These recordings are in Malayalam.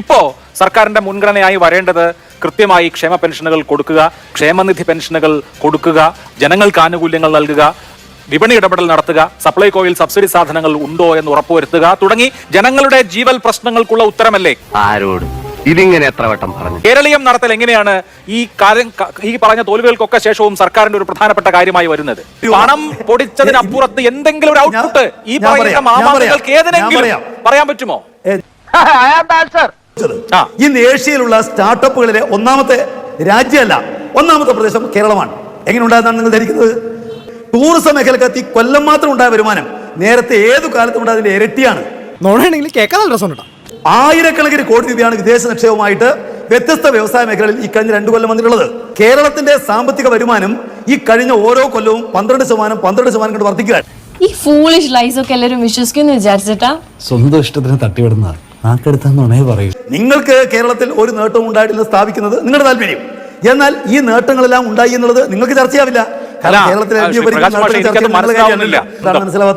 ഇപ്പോ സർക്കാരിന്റെ മുൻഗണനയായി വരേണ്ടത് കൃത്യമായി ക്ഷേമ പെൻഷനുകൾ കൊടുക്കുക ക്ഷേമനിധി പെൻഷനുകൾ കൊടുക്കുക ജനങ്ങൾക്ക് ആനുകൂല്യങ്ങൾ നൽകുക വിപണി ഇടപെടൽ നടത്തുക സപ്ലൈകോയിൽ സബ്സിഡി സാധനങ്ങൾ ഉണ്ടോ എന്ന് ഉറപ്പുവരുത്തുക തുടങ്ങി ജനങ്ങളുടെ ജീവൽ പ്രശ്നങ്ങൾക്കുള്ള ഉത്തരമല്ലേ? ആരോട്? ഇതിങ്ങനെ എത്ര വട്ടം പറഞ്ഞു? കേരളീയം നടത്തൽ എങ്ങനെയാണ് ഈ കാര്യം ഈ പറഞ്ഞ തോൽവികൾക്കൊക്കെ ശേഷവും സർക്കാരിന്റെ ഒരു പ്രധാനപ്പെട്ട കാര്യമായി വരുന്നത്? പണം പൊടിച്ചതിനപ്പുറത്ത് എന്തെങ്കിലും ഒരു ഔട്ട്പുട്ട് ഈ പറയുന്ന പറയാം, മാമാങ്ങൾക്ക് ഏതിനെങ്കിലും പറയാൻ പറ്റുമോ. ഇന്ന് ഏഷ്യയിലുള്ള സ്റ്റാർട്ടപ്പുകളിലെ ഒന്നാമത്തെ രാജ്യമല്ല ഒന്നാമത്തെ പ്രദേശം കേരളമാണ്. എങ്ങനെ ഉണ്ടായതാണ് നിങ്ങൾ ധരിക്കുന്നത്? ടൂറിസം മേഖലക്ക് ഈ കൊല്ലം മാത്രം ഉണ്ടായ വരുമാനം നേരത്തെ ഏതു കാലത്തും ഉണ്ടായതിന്റെ ഇരട്ടിയാണ്. നോണാണെങ്കിൽ കേൾക്കാൻ നല്ല രസമുണ്ട് ആയിരക്കണക്കിന് കോടി രൂപയാണ് വിദേശ നിക്ഷേപമായിട്ട് വ്യത്യസ്ത വ്യവസായ മേഖലകളിൽ ഈ കഴിഞ്ഞ രണ്ടു കൊല്ലം വന്നിട്ടുള്ളത്. കേരളത്തിന്റെ സാമ്പത്തിക വരുമാനം ഈ കഴിഞ്ഞ ഓരോ കൊല്ലവും പന്ത്രണ്ട് ശതമാനം പന്ത്രണ്ട് ശതമാനം കൊണ്ട് വർദ്ധിക്കുകയാണ്. ഈ ഫൂളിഷ് ലൈസ് ഒക്കെ എല്ലാവരും വിശ്വസിക്കുന്നു വിചാരിച്ചിട്ടാ? സ്വന്തം ഇഷ്ടത്തിന് തട്ടിവിടുന്ന നാക്കെടുത്താന്നുണേ പറയൂ. നിങ്ങൾക്ക് കേരളത്തിൽ ഒരു നേട്ടവും ഉണ്ടായിട്ടില്ല സ്ഥാപിക്കുന്നത് നിങ്ങളുടെ താല്പര്യം. എന്നാൽ ഈ നേട്ടങ്ങളെല്ലാം ഉണ്ടായി എന്നുള്ളത് നിങ്ങൾക്ക് ചർച്ചയാവില്ല.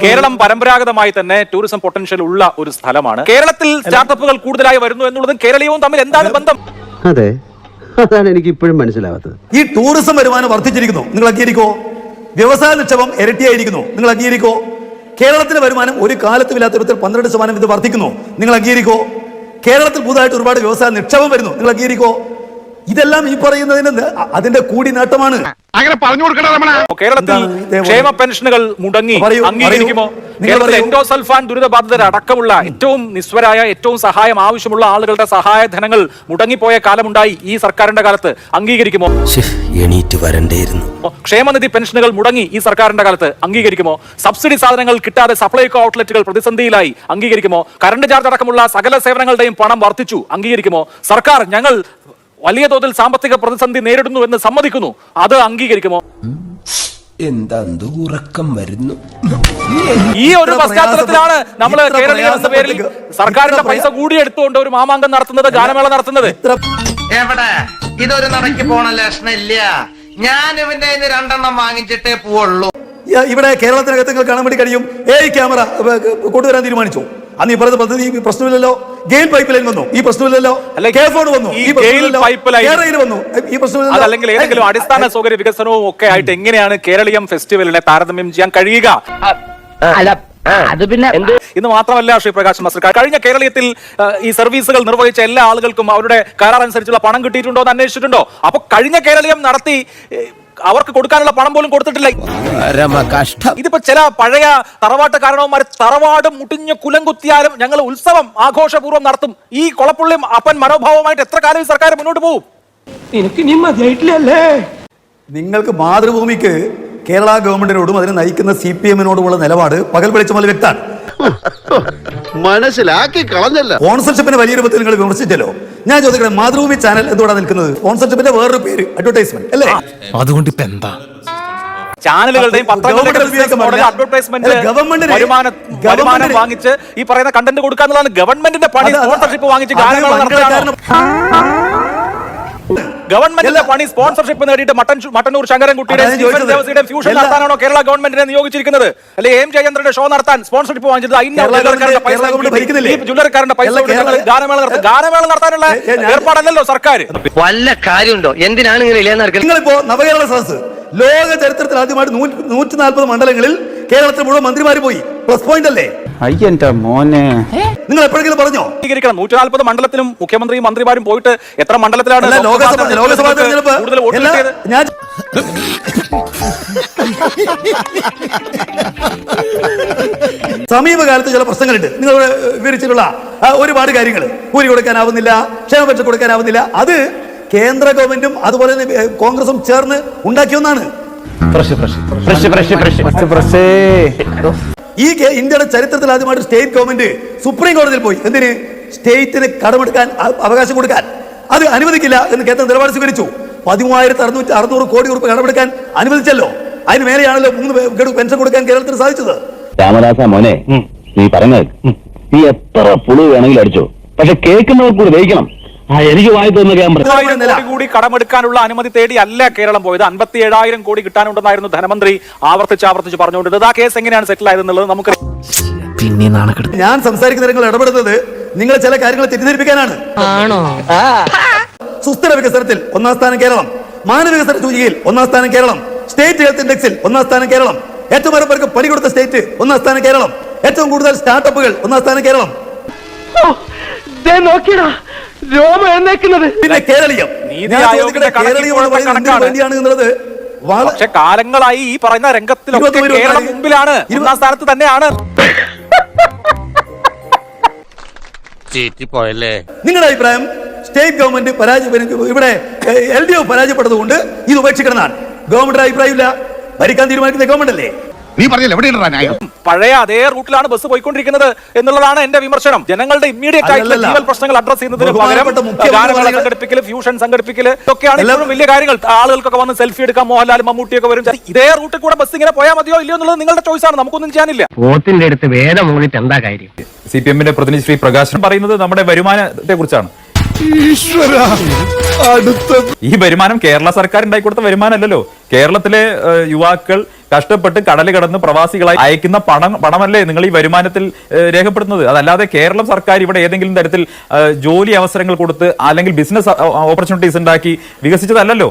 കേരളം പരമ്പരാഗതമായി തന്നെ ടൂറിസം പൊട്ടൻഷ്യൽ ഉള്ള ഒരു സ്ഥലമാണ്. കേരളത്തിൽ സ്റ്റാർട്ടപ്പുകൾ കൂടുതലായി വരുന്നു എന്നുള്ളതും കേരളീയവും തമ്മിൽ എന്താണ് ബന്ധം? അതെ. അതാണ് എനിക്ക് ഇപ്പോഴും മനസ്സിലാവാത്തത്. ഈ ടൂറിസം വരുമാനം വർദ്ധിച്ചിരിക്കുന്നു. നിങ്ങൾ അംഗീകരിക്കോ? വ്യവസായ നിക്ഷേപം ഇരട്ടിയായിരിക്കുന്നു. നിങ്ങൾ അംഗീകരിക്കോ? കേരളത്തിലെ വരുമാനം ഒരു കാലത്തും ഇല്ലാത്ത വിധത്തിൽ പന്ത്രണ്ട് ശതമാനം ഇത് വർദ്ധിക്കുന്നു. നിങ്ങൾ അംഗീകരിക്കോ? കേരളത്തിൽ പുതുതായിട്ട് ഒരുപാട് വ്യവസായ നിക്ഷേപം വരുന്നു. നിങ്ങൾ അംഗീകരിക്കോ? ഇതെല്ലാം ഈ പറയുന്നതിന് അതിന്റെ കൂടി നേട്ടമാണ് കേരളത്തിൽ എന്താണ് കേരളത്തിൽ ക്ഷേമ പെൻഷനുകൾ മുടങ്ങി അംഗീകരിക്കുമോ? കേരളത്തിൽ എൻഡോസൾഫാൻ എൻഡോസൾഫാൻ ദുരിതബാധിതരടക്കമുള്ള ഏറ്റവും നിസ്വരായ ഏറ്റവും സഹായം ആവശ്യമുള്ള ആളുകളുടെ സഹായ ധനങ്ങൾ മുടങ്ങിപ്പോയ കാലമുണ്ടായി ഈ സർക്കാരിന്റെ കാലത്ത്. അംഗീകരിക്കുമോ? എണീറ്റ് വരണ്ടേയിരുന്നു. ക്ഷേമനിധി പെൻഷനുകൾ മുടങ്ങി ഈ സർക്കാരിന്റെ കാലത്ത് അംഗീകരിക്കുമോ? സബ്സിഡി സാധനങ്ങൾ കിട്ടാതെ സപ്ലൈകോ ഔട്ട്ലെറ്റുകൾ പ്രതിസന്ധിയിലായി അംഗീകരിക്കുമോ? കറണ്ട് ചാർജ് അടക്കമുള്ള സകല സേവനങ്ങളുടെയും പണം വർദ്ധിച്ചു അംഗീകരിക്കുമോ? സർക്കാർ ഞങ്ങൾ വലിയ തോതിൽ സാമ്പത്തിക പ്രതിസന്ധി നേരിടുന്നു എന്ന് സമ്മതിക്കുന്നു. അത് അംഗീകരിക്കുമോ? എന്താ ഉറക്കം വരുന്നു? ഈ ഒരു പശ്ചാത്തലത്തിലാണ് നമ്മൾ ഇത്ര കേരളീയ എന്ന പേരിൽ സർക്കാരിന്റെ പൈസ കൂടി എടുത്തുകൊണ്ട് ഒരു മാമാങ്കം നടത്തുന്നത് ഗാനമേള നടത്തുന്നത്. എവിടെ? ഇതൊരു നടക്കി പോണ ലക്ഷണില്ല ഞാൻ ഇവന്റെ രണ്ടെണ്ണം വാങ്ങിച്ചിട്ടേ പോവുള്ളൂ. ഇവിടെ കേരളത്തിനകത്ത് കാണാൻ വേണ്ടി കഴിയും. ഏ ക്യാമറ കൊണ്ടുവരാൻ തീരുമാനിച്ചു? അന്ന് ഈ പറഞ്ഞ പദ്ധതി ഈ പ്രശ്നമില്ലല്ലോ. ഗെയിൽ പൈപ്പ് ലൈൻ വന്നു. ഈ പ്രശ്നമില്ലല്ലോ. വന്നു. ഈ പൈപ്പ് ലൈൻ- വന്നു. ഈ പ്രശ്നമില്ലല്ലോ. അല്ലെങ്കിൽ ഏതെങ്കിലും അടിസ്ഥാന സൗകര്യ വികസനവും ഒക്കെ ആയിട്ട് എങ്ങനെയാണ് കേരളീയം ഫെസ്റ്റിവലിനെ താരതമ്യം ചെയ്യാൻ കഴിയുക? അല്ല അത് പിന്നെ ഇന്ന് മാത്രമല്ല ശ്രീ പ്രകാശ് മസ്റ്റർ കഴിഞ്ഞ കേരളീയത്തിൽ ഈ സർവീസുകൾ നിർവഹിച്ച എല്ലാ ആളുകൾക്കും അവരുടെ കരാർ അനുസരിച്ചുള്ള പണം കിട്ടിയിട്ടുണ്ടോ എന്ന് അന്വേഷിച്ചിട്ടുണ്ടോ? അപ്പൊ കഴിഞ്ഞ കേരളീയം നടത്തി അവർക്ക് കൊടുക്കാനുള്ള പണം പോലും കൊടുത്തിട്ടില്ല. കഷ്ടം ഇതിപ്പോ ചില പഴയ തറവാട്ട് കാരണവന്മാർ തറവാട് മുട്ടിഞ്ഞ് കുലം കുത്തിയാലും ഞങ്ങൾ ഉത്സവം ആഘോഷപൂർവം നടത്തും. ഈ കൊളപ്പുള്ളി അപ്പൻ മനോഭാവമായിട്ട് എത്ര കാലം ഈ സർക്കാർ മുന്നോട്ട് പോകും? നിങ്ങൾക്ക് മാതൃഭൂമിക്ക് കേരള ഗവൺമെന്റിനോടും അതിനെ നയിക്കുന്ന സി പി എമ്മിനോടുമുള്ള നിലപാട് പകൽ വെളിച്ചമല്ല വ്യക്തമാണ്. മനസ്സിലാക്കി കളഞ്ഞല്ല ഓൺസർഷിപ്പിന്റെ വലിയ രൂപത്തിൽ നിങ്ങൾ വിമർശിച്ചല്ലോ. ഞാൻ ചോദിക്കട്ടെ മാതൃഭൂമി ചാനൽ എന്തുകൊണ്ടാണ് നിൽക്കുന്നത്? സ്പോൺസർഷിപ്പിന്റെ വേറൊരു പേര് അഡ്വർടൈസ്മെന്റ് അല്ലേ? അതുകൊണ്ട് ഇപ്പൊ എന്താ? ചാനലുകളുടെയും പത്രങ്ങളുടെയും അഡ്വർടൈസ്മെന്റ് വരുമാനം വരുമാനം വാങ്ങിച്ച് ഈ പറയുന്ന കണ്ടന്റ് കൊടുക്കാന്നുള്ളതാണ് ഗവൺമെന്റിന്റെ പണി. സ്പോൺസർഷിപ്പ് വാങ്ങിച്ച് ഗാനങ്ങൾ നടത്തുകയാണോ. ഗവൺമെന്റിന്റെ പണി സ്പോൺസർഷിപ്പ് നേടിയിട്ട് മട്ടൻ മട്ടന്നൂർ ശങ്കരൻകുട്ടിയുടെ സ്റ്റീഫൻ. ഫ്യൂഷൻ നടത്താനാണോ കേരള ഗവൺമെന്റിനെ നിയോഗിച്ചിരിക്കുന്നത്? അല്ലെ എം. ജയചന്ദ്രന്റെ ഷോ നടത്താൻ സ്പോൺസർഷിപ്പ് വാങ്ങിച്ചത് പൈസ ഗാനമേള നടത്തും ഗാനമേള നടത്താനുള്ള ഏർപ്പാടല്ലല്ലോ സർക്കാർ വല്ല കാര്യമുണ്ടോ? എന്തിനാണ് ഇങ്ങനെ നിങ്ങളിപ്പോ നവകേരള സദസ് ലോക ചരിത്രത്തിൽ ആദ്യമായിട്ട് നൂറ്റി നാൽപ്പത് മണ്ഡലങ്ങളിൽ കേരളത്തിൽ മുഴുവൻ മന്ത്രിമാര് പോയി. പ്ലസ് പോയിന്റ് അല്ലേ? അയ്യന്റെ മോനെ. നിങ്ങൾ എപ്പോഴെങ്കിലും പറഞ്ഞോ? സ്വീകരിക്കണം. നൂറ്റി നാൽപ്പത് മണ്ഡലത്തിലും മുഖ്യമന്ത്രിയും മന്ത്രിമാരും പോയിട്ട് എത്ര മണ്ഡലത്തിലാണ് ലോകസഭ ലോക്സഭാ ലോകസഭാ തെരഞ്ഞെടുപ്പ്. കൂടുതൽ വോട്ട് എല്ലാ- കിട്ടിയത്? ഞാൻ സമീപകാലത്ത് ചില പ്രശ്നങ്ങളുണ്ട്. നിങ്ങൾ ഇവിടെ വിവരിച്ചിട്ടുള്ള ആ, ഒരുപാട് കാര്യങ്ങൾ കൂലി കൊടുക്കാനാവുന്നില്ല ക്ഷേമ പെൻഷൻ കൊടുക്കാനാവുന്നില്ല. അത് കേന്ദ്ര ഗവൺമെന്റും അതുപോലെ തന്നെ ഏ, കോൺഗ്രസും ചേർന്ന് ഉണ്ടാക്കിയൊന്നാണ് ഈ ഇന്ത്യയുടെ ചരിത്രത്തിൽ ആദ്യമായിട്ട് സ്റ്റേറ്റ് ഗവൺമെന്റ് സുപ്രീം കോടതിയിൽ പോയി. എന്തിന്? സ്റ്റേറ്റിന് കടമെടുക്കാൻ അവകാശം കൊടുക്കാൻ. അത് അനുവദിക്കില്ല എന്ന് കേന്ദ്ര നിലപാട് സ്വീകരിച്ചു. പതിമൂവായിരത്തി അറുന്നൂറ്റി അറുന്നൂറ് കോടി രൂപ കടമെടുക്കാൻ അനുവദിച്ചല്ലോ. അതിന് മേലെയാണല്ലോ മൂന്ന് ഗഡു പെൻഷൻ കൊടുക്കാൻ കേരളത്തിന് സാധിച്ചത്. രാമദാസ മോനെ നീ പറഞ്ഞത് നീ എത്ര പുളി വേണമെങ്കിലും അടിച്ചോ. പക്ഷെ കേൾക്കുന്നവർ കൂടി ദഹിക്കണം. എനിക്ക് വായി തോന്നുന്ന ക്യാമറ. കൂടി കടമെടുക്കാനുള്ള അനുമതി തേടി അല്ല കേരളം പോയത്. അൻപത്തി ഏഴായിരം കോടി കിട്ടാനുണ്ടെന്നായിരുന്നു ധനമന്ത്രി ആവർത്തിച്ച് ആവർത്തിച്ച് പറഞ്ഞുകൊണ്ടിരുന്നത്. ആ കേസ് എങ്ങനെയാണ് സെറ്റിൽ ആയതെന്നുള്ളത് നമുക്ക് പിന്നെ ഞാൻ സംസാരിക്കുന്ന നിങ്ങൾ ഇടപെടുന്നത് നിങ്ങൾ ചില കാര്യങ്ങൾ തെറ്റിദ്ധരിപ്പിക്കാനാണ്. സുസ്ഥിര വികസനത്തിൽ ഒന്നാം സ്ഥാനം കേരളം. മാനവികസന സൂചികയിൽ ഒന്നാം സ്ഥാനം കേരളം. സ്റ്റേറ്റ് ഹെൽത്ത് ഇൻഡെക്സിൽ ഒന്നാം സ്ഥാനം കേരളം. ഏറ്റവും ഏറെ പേർക്ക് പണി കൊടുത്ത സ്റ്റേറ്റ് ഒന്നാം സ്ഥാനം കേരളം. ഏറ്റവും കൂടുതൽ സ്റ്റാർട്ടപ്പുകൾ ഒന്നാം സ്ഥാനം കേരളം. നോക്കിയടാ. രോമ എന്നേക്കുന്നത് പിന്നെ കേരളീയം. നീതി ഞാൻ ആയോഗിന്റെ ചോദിക്കട്ടെ, കേരളീയം എന്ന് പറയുന്നത് എന്തിനു കണക്കാണ്. വേണ്ടിയാണ് എന്നുള്ളത്? വളരെ പക്ഷെ കാലങ്ങളായി ഈ പറയുന്ന രംഗത്തിലൊക്കെ ഇരുപത്തൊമ്പത് കേരളം മുമ്പിലാണ്. ഇരുപത് ഒന്നാം സ്ഥാനത്ത് തന്നെയാണ്. നിങ്ങളുടെ അഭിപ്രായം സ്റ്റേറ്റ് ഗവൺമെന്റ് പരാജയപ്പെടുന്നു ഇവിടെ എൽ ഡി എഫ് പരാജയപ്പെട്ടതുകൊണ്ട് ഇത് ഉപേക്ഷിക്കണമെന്നാണ്. ഗവൺമെന്റ് അഭിപ്രായമില്ല. ഭരിക്കാൻ തീരുമാനിക്കുന്ന ഗവൺമെന്റ് അല്ലേ നീ പറഞ്ഞില്ല എവിടെയാണ് ന്യായം പഴയ അതേ റൂട്ടിലാണ് ബസ് പോയിക്കൊണ്ടിരിക്കുന്നത് എന്നുള്ളതാണ് എന്റെ വിമർശനം. ജനങ്ങളുടെ ഇമ്മീഡിയറ്റ് ആയിട്ടുള്ള ജീവൽ പ്രശ്നങ്ങൾ അഡ്രസ് ചെയ്യുന്നതിന് പകരം ഗാനമേള സംഘടിപ്പിക്കൽ ഫ്യൂഷൻ സംഘടിപ്പിക്കൽ ഇതൊക്കെയാണ് ഇപ്പോഴും വലിയ കാര്യങ്ങൾ. ആളുകൾക്കൊക്കെ വന്ന് സെൽഫി എടുക്കാൻ മോഹൻലാൽ മമ്മൂട്ടിയൊക്കെ വരും. ഇതേ റൂട്ടിൽ കൂടെ ബസ് ഇങ്ങനെ പോയാൽ മതിയോ ഇല്ലയോ എന്നുള്ളത് നിങ്ങളുടെ ചോയ്സ് ആണ്. നമുക്കൊന്നും ചെയ്യാനില്ല. വോട്ടിന്റെ അടുത്ത് വേദം എന്താ കാര്യം? സി പി എമ്മിന്റെ പ്രതിനിധി ശ്രീ പ്രകാശൻ പറയുന്നത് നമ്മുടെ വരുമാനത്തെ കുറിച്ചാണ്. ഈ വരുമാനം കേരള സർക്കാർ ഉണ്ടാക്കി കൊടുത്ത വരുമാനമല്ലല്ലോ. കേരളത്തിലെ യുവാക്കൾ കഷ്ടപ്പെട്ട് കടൽ കടന്ന് പ്രവാസികളായി അയക്കുന്ന പണം പണമല്ലേ നിങ്ങൾ ഈ വരുമാനത്തിൽ രേഖപ്പെടുത്തുന്നത്? അതല്ലാതെ കേരളം സർക്കാർ ഇവിടെ ഏതെങ്കിലും തരത്തിൽ ജോലി അവസരങ്ങൾ കൊടുത്ത് അല്ലെങ്കിൽ ബിസിനസ് ഓപ്പർച്യൂണിറ്റീസ് ഉണ്ടാക്കി വികസിച്ചതല്ലല്ലോ?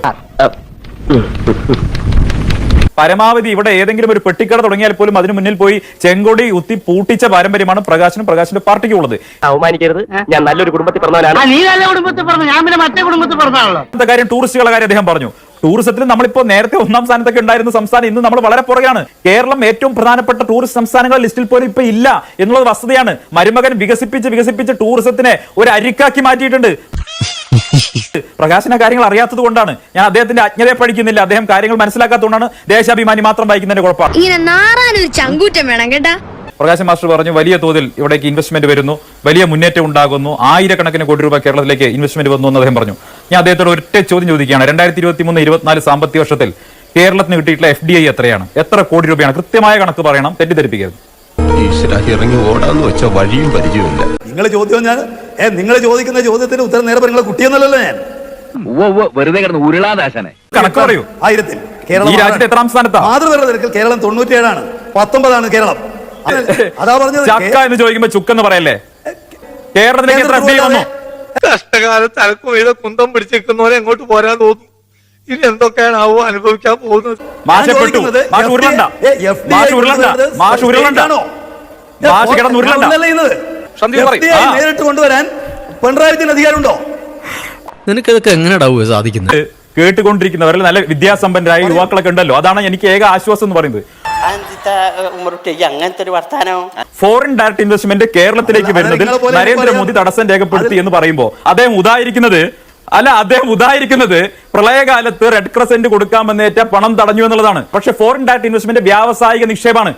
പരമാവധി ഇവിടെ ഏതെങ്കിലും ഒരു പെട്ടിക്കട തുടങ്ങിയാൽ പോലും അതിനു മുന്നിൽ പോയി ചെങ്കൊടി ഉത്തി പൂട്ടിച്ച പാരമ്പര്യമാണ് പ്രകാശനും പ്രകാശിന്റെ പാർട്ടിക്ക് ഉള്ളത് അവമാനിക്കരുത്. ഞാൻ നല്ലൊരു കുടുംബത്തിൽ പറഞ്ഞു കാര്യം? ടൂറിസ്റ്റുകളുടെ കാര്യം അദ്ദേഹം പറഞ്ഞു. ടൂറിസത്തിൽ നമ്മളിപ്പോ നേരത്തെ ഒന്നാം സ്ഥാനത്തൊക്കെ ഉണ്ടായിരുന്ന സംസ്ഥാനം ഇന്ന് നമ്മൾ വളരെ പുറകെയാണ്. കേരളം ഏറ്റവും പ്രധാനപ്പെട്ട ടൂറിസ്റ്റ് സംസ്ഥാനങ്ങളുടെ ലിസ്റ്റിൽ പോലും ഇപ്പൊ ഇല്ല എന്നുള്ളത് വസ്തുതയാണ്. മരുമകൻ വികസിപ്പിച്ച് വികസിപ്പിച്ച് ടൂറിസത്തിനെ ഒരു അരിക്കാക്കി മാറ്റിയിട്ടുണ്ട്. പ്രകാശന കാര്യങ്ങൾ അറിയാത്തത് കൊണ്ടാണ് ഞാൻ അദ്ദേഹത്തിന്റെ അജ്ഞതയെ പഠിക്കുന്നില്ല. അദ്ദേഹം കാര്യങ്ങൾ മനസ്സിലാക്കാത്തതുകൊണ്ടാണ് ദേശാഭിമാനി മാത്രം വായിക്കുന്നതിന്റെ കുഴപ്പമാണ്. ഇങ്ങനെ നാറാനൊരു ചങ്കൂറ്റം വേണം കേട്ടാ. പ്രകാശൻ മാസ്റ്റർ പറഞ്ഞു വലിയ തോതിൽ ഇവിടേക്ക് ഇൻവെസ്റ്റ്മെന്റ് വരുന്നു. വലിയ മുന്നേറ്റം ഉണ്ടാകുന്നു. ആയിരക്കണക്കിന് കോടി രൂപ കേരളത്തിലേക്ക് ഇൻവെസ്റ്റ്മെന്റ് വന്നു എന്ന് അദ്ദേഹം പറഞ്ഞു. ഞാൻ അദ്ദേഹത്തോട് ഒറ്റ ചോദ്യം ചോദിക്കുകയാണ്. രണ്ടായിരത്തി ഇരുപത്തി മൂന്ന് ഇരുപത്തിനാല് സാമ്പത്തിക വർഷത്തിൽ കേരളത്തിന് കിട്ടിയിട്ടുള്ള എഫ് ഡി ഐ എത്രയാണ്? എത്ര കോടി രൂപയാണ്? കൃത്യമായ കണക്ക് പറയണം. തെറ്റിദ്ധരിപ്പിക്കരുത്. ഇറങ്ങി ഓടാന്ന് വെച്ച വഴിയും പരിചയമില്ല നിങ്ങൾ ചോദ്യം ഞാൻ ഏ നിങ്ങൾ ചോദിക്കുന്ന ചോദ്യത്തിന് ഉത്തരം നേരെ നിങ്ങളെ കുട്ടിയെന്നല്ലല്ലോ ഞാൻ. വെറുതെ കിടന്ന് ഉരുളാദാശനെ. കണക്ക് പറയൂ. ആയിരത്തിൽ ഈ രാജ്യത്തെ എത്രാം സ്ഥാനത്താ? മാതൃഭരണ നിരക്കിൽ കേരളം തൊണ്ണൂറ്റിയേഴാണ്. പത്തൊമ്പതാണ് കേരളം. അത് പറഞ്ഞത് ചക്ക എന്ന് ചോദിക്കുമ്പോ ചുക്കെന്ന് പറയല്ലേ? കേരളത്തിലേക്ക് എത്ര എഫ് ഡി വന്നു? കഷ്ടകാലത്ത് അലക്കും വീട് കുന്തം പിടിച്ചിരിക്കുന്നവരെ എങ്ങോട്ട് പോരാൻ തോന്നുന്നു ഇനി എന്തൊക്കെയാണ് ആവോ അനുഭവിക്കാൻ പോകുന്നത്? മാഷെ പെട്ടു. ചോദിക്കുന്നത് മാഷ് ഉരുളണ്ട. മാഷ് ഉരുളണ്ട. മാഷ് ഉരുളണ്ട. മാഷ് കിടന്ന് ഉരുളണ്ട. നേരിട്ട് കൊണ്ടുവരാൻ പിണറായി വിജയൻ അധികാരമുണ്ടോ? നിനക്കിതൊക്കെ എങ്ങനെയാടാവുക സാധിക്കുന്നത്? കേട്ടുകൊണ്ടിരിക്കുന്നവരിൽ നല്ല വിദ്യാസമ്പന്നരായ യുവാക്കളൊക്കെ ഉണ്ടല്ലോ. അതാണ് എനിക്ക് ഏക ആശ്വാസം എന്ന് പറയുന്നത്. അങ്ങനത്തെ ഒരു വർത്താനോ? ഫോറിൻ ഡയറക്ട് ഇൻവെസ്റ്റ്മെന്റ് കേരളത്തിലേക്ക് വരുന്നതിൽ നരേന്ദ്രമോദി തടസ്സം രേഖപ്പെടുത്തി എന്ന് പറയുമ്പോൾ അദ്ദേഹം ഉദാഹരിക്കുന്നത് അല്ല അദ്ദേഹം ഉദാഹരിക്കുന്നത് പ്രളയകാലത്ത് റെഡ് ക്രസന്റ് കൊടുക്കാമെന്നേറ്റ പണം തടഞ്ഞു എന്നുള്ളതാണ്. പക്ഷെ ഫോറിൻ ഡയറക്ട് ഇൻവെസ്റ്റ്മെന്റ് വ്യാവസായിക നിക്ഷേപമാണ്.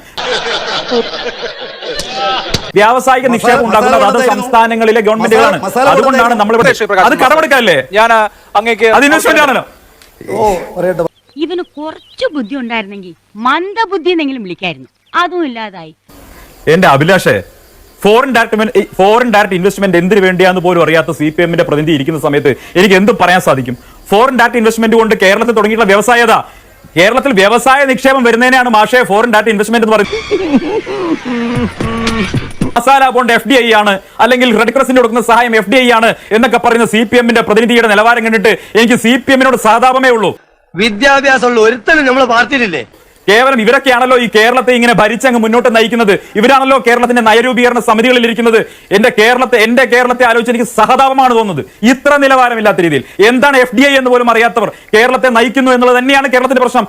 വ്യാവസായിക നിക്ഷേപം ഉണ്ടാക്കുന്നത് അത് സംസ്ഥാനങ്ങളിലെ ഗവൺമെന്റുകളാണ്. അതുകൊണ്ടാണ് നമ്മൾ അത് കടമെടുക്കാല്ലേ ഞാൻ അങ്ങേക്ക് അത് ഇൻവെസ്റ്റ്മെന്റ് ആണല്ലോ. ഇവന് കുറച്ചു ബുദ്ധി ഉണ്ടായിരുന്നെങ്കിൽ മന്ദബുദ്ധി എന്നെങ്കിലും വിളിക്കായിരുന്നു. അതും ഇല്ലാതായി. എന്റെ അഭിലാഷേ foreign direct foreign direct investment എന്തിനു വേണ്ടിയാന്ന് പോലും അറിയാത്ത സി പി എമ്മിന്റെ പ്രതിനിധി ഇരിക്കുന്ന സമയത്ത് എനിക്ക് എന്തും പറയാൻ സാധിക്കും? ഫോറിൻ ഡയറക്ട് ഇൻവെസ്റ്റ്മെന്റ് കൊണ്ട് കേരളത്തിൽ തുടങ്ങിയിട്ടുള്ള വ്യവസായത കേരളത്തിൽ വ്യവസായ നിക്ഷേപം വരുന്നതിനാണ് മാഷേ ഫോറിൻ ഡയറക്ട് ഇൻവെസ്റ്റ്മെന്റ് എന്ന് പറയുന്നത്. Masala bond F D I ആണ് അല്ലെങ്കിൽ റെഡ് ക്രോസിന് കൊടുക്കുന്ന സഹായം എഫ് ഡി ഐ ആണ് എന്നൊക്കെ പറയുന്ന സി പി എമ്മിന്റെ പ്രതിനിധിയുടെ നിലവാരം കണ്ടിട്ട് എനിക്ക് സി പി എമ്മിനോട് സഹതാപമേ ഉള്ളൂ. വിദ്യാഭ്യാസമുള്ള ഒരുത്തനും നമ്മളെ പാർട്ടിയിലില്ലേ? കേവലം ഇവരൊക്കെയാണല്ലോ ഈ കേരളത്തെ ഇങ്ങനെ ഭരിച്ചങ്ങ് മുന്നോട്ട് നയിക്കുന്നത്. ഇവരാണല്ലോ കേരളത്തിന്റെ നയരൂപീകരണ സമിതികളിൽ ഇരിക്കുന്നത് എന്റെ കേരളത്തെ എന്റെ കേരളത്തെ ആലോചിച്ച് എനിക്ക് സഹതാപമാണ് തോന്നുന്നത്. ഇത്ര നിലവാരമില്ലാത്ത രീതിയിൽ. എന്താണ് എഫ് എന്ന് പോലും അറിയാത്തവർ കേരളത്തെ നയിക്കുന്നു എന്നുള്ളത് തന്നെയാണ് കേരളത്തിന്റെ പ്രശ്നം.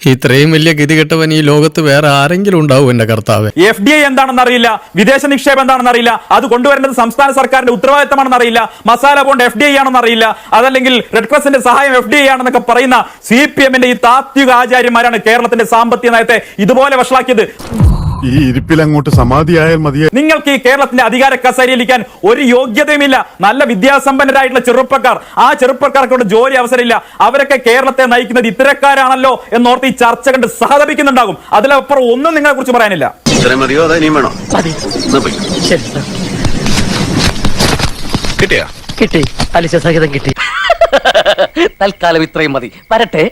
ഇത്രയും വലിയ ഗതികെട്ടവൻ ഈ ലോകത്ത് വേറെ ആരെങ്കിലും ഉണ്ടാവും എന്റെ കർത്താവ്. എഫ് ഡി ഐ എന്താണെന്ന് അറിയില്ല വിദേശ നിക്ഷേപം എന്താണെന്ന് അറിയില്ല അത് കൊണ്ടുവരേണ്ടത് സംസ്ഥാന സർക്കാരിന്റെ ഉത്തരവാദിത്തമാണെന്ന് അറിയില്ല masala bond F D I ആണെന്ന് അറിയില്ല അതല്ലെങ്കിൽ റെഡ് ക്രോസിന്റെ സഹായം എഫ് ഡി ഐ ആണെന്നൊക്കെ പറയുന്ന സി പി എമ്മിന്റെ ഈ താത്വിക ആചാര്യന്മാരാണ് കേരളത്തിന്റെ സാമ്പത്തിക നയത്തെ ഇതുപോലെ വഷളാക്കിയത്. ഈ ഇരിപ്പിൽ അങ്ങോട്ട് സമാധിയായാൽ മതിയെ. നിങ്ങൾക്ക് ഈ കേരളത്തിന്റെ അധികാര കസേരയിലിരിക്കാൻ ഒരു യോഗ്യതയുമില്ല. നല്ല വിദ്യാസമ്പന്നരായിട്ടുള്ള ചെറുപ്പക്കാർ. ആ ചെറുപ്പക്കാർക്ക് കൊണ്ട് ജോലി അവസരമില്ല. അവരൊക്കെ കേരളത്തെ നയിക്കുന്നത് ഇത്തരക്കാരാണല്ലോ എന്നോർത്ത് ഈ ചർച്ച കണ്ട് സഹതപിക്കുന്നുണ്ടാകും. അതിലപ്പുറം ഒന്നും നിങ്ങളെ കുറിച്ച് പറയാനില്ല. ഇത്രയും മതിയോ? അതോ ഇനിയും വേണോ? കിട്ടിയാ? കിട്ടി. പലിശ സഹിതം കിട്ടി. തൽക്കാലം ഇത്രയും മതി. വരട്ടെ.